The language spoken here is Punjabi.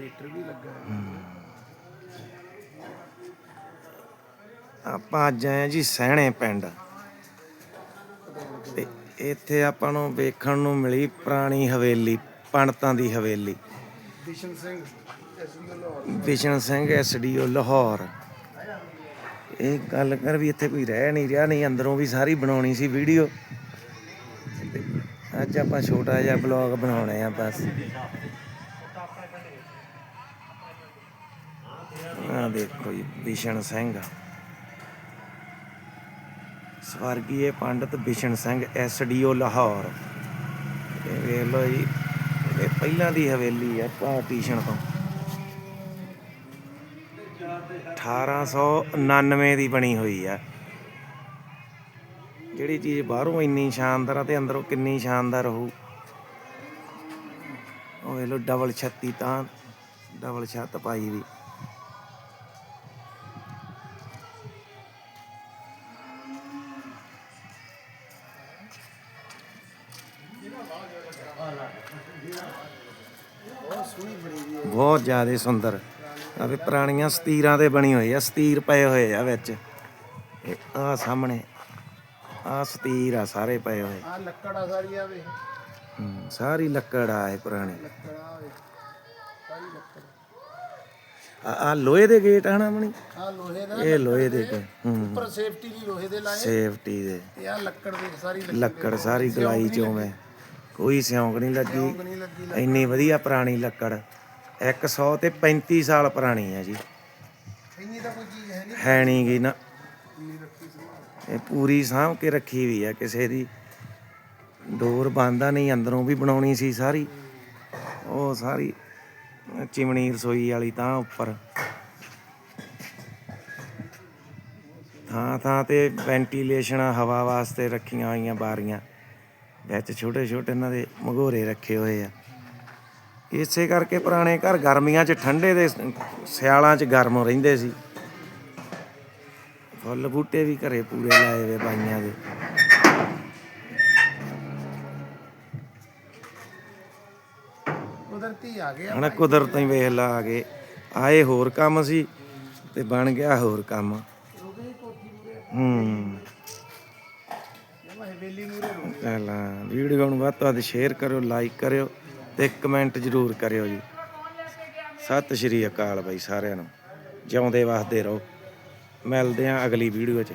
ਜਨਰੇਟਰ ਵੀ ਲੱਗਾ ਹੈ। ਆਪਾਂ ਅੱਜ ਆਏ ਜੀ ਸਹਿਣੇ ਪਿੰਡ। ਤੇ ਇੱਥੇ ਆਪਾਂ ਨੂੰ ਵੇਖਣ ਨੂੰ ਮਿਲੀ ਪੁਰਾਣੀ ਹਵੇਲੀ ਪੰਡਤਾਂ ਦੀ ਹਵੇਲੀ। ਬਿਸ਼ਨ ਸਿੰਘ ਬਿਸ਼ਨ ਸਿੰਘ ਐਸਡੀਓ ਲਾਹੌਰ। ਇਹ ਗੱਲ ਕਰ ਵੀ ਇੱਥੇ ਕੋਈ ਰਹਿ ਨਹੀਂ ਰਿਹਾ ਨਹੀਂ ਅੰਦਰੋਂ ਵੀ ਸਾਰੀ ਬਣਾਉਣੀ ਸੀ ਵੀਡੀਓ। ਅੱਜ ਆਪਾਂ ਛੋਟਾ ਜਿਹਾ ਬਲੌਗ ਬਣਾਉਣੇ ਆ ਬਸ। ਆ ਦੇਖੋ ਜੀ ਬਿਸ਼ਨ ਸਿੰਘ। ਸਵਰਗੀਏ ਪੰਡਤ ਬਿਸ਼ਨ ਸਿੰਘ ਐਸਡੀਓ ਲਾਹੌਰ। ਇਹ ਵੇਖ ਲਓ ਜੀ, ਇਹ ਪਹਿਲਾਂ ਦੀ ਹਵੇਲੀ ਆ ਪਾਰਟੀਸ਼ਨ ਤੋਂ। 1899 ਦੀ ਬਣੀ ਹੋਈ ਆ। ਜਿਹੜੀ ਚੀਜ਼ ਬਾਹਰੋਂ ਇੰਨੀ ਸ਼ਾਨਦਾਰ ਆ ਤੇ ਅੰਦਰੋਂ ਕਿੰਨੀ ਸ਼ਾਨਦਾਰ ਹੋਊ। ਉਹ ਇਹ ਲੋ ਡਬਲ ਛੱਤੀ ਤਾਂ, ਡਬਲ ਛੱਤ ਪਾਈ ਵੀ। ਬਹੁਤ ਜ਼ਿਆਦਾ ਸੁੰਦਰ। ਆ ਵੀ ਪੁਰਾਣੀਆਂ ਸਤੀਰਾਂ ਤੇ ਬਣੀ ਹੋਈ ਆ ਸਤੀਰ ਪਏ ਹੋਏ ਆ ਵਿੱਚ। ਆ ਸਾਹਮਣੇ ਆ ਸਤੀਰ ਆ ਸਾਰੇ ਪਏ ਹੋਏ। ਆ ਲੱਕੜ ਆ ਸਾਰੀ ਆ ਵੇ ਹੂੰ, ਸਾਰੀ ਲੱਕੜ ਆ ਇਹ ਪੁਰਾਣੀ। ਲੱਕੜ ਆ ਵੇ ਸਾਰੀ ਲੱਕੜ ਆ। ਲੋਹੇ ਦੇ ਗੇਟ ਹਨਾ ਮਣੀ ਆ ਲੋਹੇ ਦਾ ਇਹ ਲੋਹੇ ਦੇ ਗੇਟ ਉੱਪਰ ਸੇਫਟੀ ਲਈ ਲੋਹੇ ਦੇ ਲਾਏ। ਸੇਫਟੀ ਦੇ। ਤੇ ਆ ਲੱਕੜ ਦੀ ਸਾਰੀ ਲੱਕੜ ਸਾਰੀ ਗਲਾਈ ਚੋਂ ਮੈਂ ਕੋਈ ਸਿਉਂਕ ਨਹੀਂ ਲੱਗੀ। ਨਹੀਂ ਲੱਗੀ ਇੰਨੀ ਵਧੀਆ ਪੁਰਾਣੀ ਲੱਕੜ। 100 ਤੇ 35 ਸਾਲ ਪੁਰਾਣੀ ਹੈ ਜੀ। ਇੰਨੀ ਤਾਂ ਕੋਈ ਚੀਜ਼ ਹੈ ਨਹੀਂ ਹੈ ਨਹੀਂ ਗੀ ਨਾ। ਇੰਨੀ ਰੱਖੀ ਸੰਭਾਲ ਇਹ ਪੂਰੀ ਸਾਂਭ ਕੇ ਰੱਖੀ ਵੀ ਆ ਕਿਸੇ ਦੀ। ਡੋਰ ਬੰਦਾ ਨਹੀਂ ਅੰਦਰੋਂ ਵੀ ਬਣਾਉਣੀ ਸੀ ਸਾਰੀ। ਉਹ ਸਾਰੀ ਚਿਮਣੀ ਰਸੋਈ ਵਾਲੀ ਤਾਂ ਉੱਪਰ। ਥਾਂ ਥਾਂ ਤੇ ਵੈਂਟੀਲੇਸ਼ਨ ਹਵਾ ਵਾਸਤੇ ਰੱਖੀਆਂ ਹੋਈਆਂ ਬਾਰੀਆਂ। ਵਿੱਚ ਛੋਟੇ ਛੋਟੇ ਇਹਨਾਂ ਦੇ ਮਗੋਰੇ ਰੱਖੇ ਹੋਏ ਆ। ਇਸੇ ਕਰਕੇ ਪੁਰਾਣੇ ਘਰ ਗਰਮੀਆਂ 'ਚ ਠੰਡੇ ਦੇ ਸਿਆਲਾਂ 'ਚ ਗਰਮ ਰਹਿੰਦੇ ਸੀ। ਫੁੱਲ ਬੂਟੇ ਵੀ ਘਰੇ ਪੂਰੇ ਲਾਏ ਵੇ ਬਾਈਆਂ ਦੇ। ਕੁਦਰਤੀ ਆ ਗਿਆ ਹਨਾ ਕੁਦਰਤ ਹੀ ਵੇਖ ਲਾ ਆ ਗਏ। ਆਏ ਹੋਰ ਕੰਮ ਸੀ ਤੇ ਬਣ ਗਿਆ ਹੋਰ ਕੰਮ। ਹੂੰ। ਜਮਾ ਵੀਡੀਓ ਨੂੰ ਵੱਧ ਤੋਂ ਵੱਧ ਸ਼ੇਅਰ ਕਰਿਓ ਲਾਈਕ ਕਰਿਓ ਤੇ ਕਮੈਂਟ ਜ਼ਰੂਰ ਕਰਿਓ ਜੀ। ਸਤਿ ਸ਼੍ਰੀ ਅਕਾਲ ਬਾਈ ਸਾਰਿਆਂ ਨੂੰ। ਜਿਉਂਦੇ ਵਸਦੇ ਰਹੋ। ਮਿਲਦੇ ਆਂ ਅਗਲੀ ਵੀਡੀਓ 'ਚ।